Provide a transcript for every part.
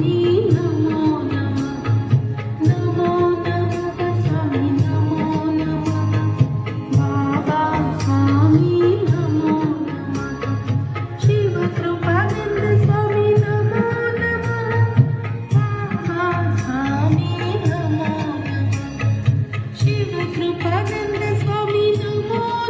Shiva Krupa Ganda Swami Namo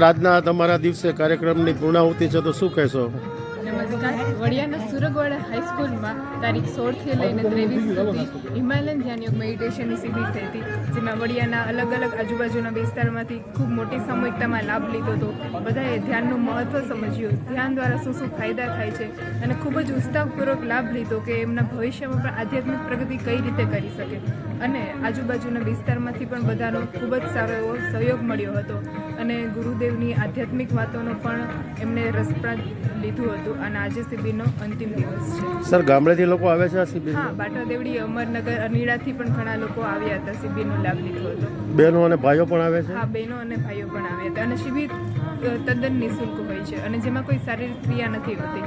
કરીશું આજના તમારા દિવસે કાર્યક્રમની પૂર્ણાહુતિ છે તો શું કહેશો? નમસ્કાર. વડિયાના સુરગવાડા હાઈસ્કૂલમાં તારીખ સોળથી લઈને ત્રેવીસ સુધી હિમાલયન ધ્યાન યોગ મેડિટેશનની શિબિર થઈ હતી જેમાં વડિયાના અલગ અલગ આજુબાજુના વિસ્તારમાંથી ખૂબ મોટી સામૂહિકતામાં લાભ લીધો હતો. બધાએ ધ્યાનનું મહત્ત્વ સમજ્યું. ધ્યાન દ્વારા શું શું ફાયદા થાય છે અને ખૂબ જ ઉત્સાહપૂર્વક લાભ લીધો કે એમના ભવિષ્યમાં પણ આધ્યાત્મિક પ્રગતિ કઈ રીતે કરી શકે. અને આજુબાજુના વિસ્તારમાંથી પણ બધાનો ખૂબ જ સારો એવો સહયોગ મળ્યો હતો અને ગુરુદેવની આધ્યાત્મિક વાતોનો પણ એમને રસપ્રદ લીધું હતું. અને આજે શિબિરનો અંતિમ દિવસ છે. સર ગામડેથી લોકો આવે છે આ શિબિર હા બાટાદેવડી અમરનગર અનીડાથી પણ ઘણા લોકો આવ્યા હતા શિબિરનો લાભ લીધો હતો. બહેનો અને ભાઈઓ પણ આવે છે? હા બહેનો અને ભાઈઓ પણ આવ્યા હતા. અને શિબિર તદ્દન નિઃશુલ્ક હોય છે અને જેમાં કોઈ શારીરિક ક્રિયા નથી હોતી.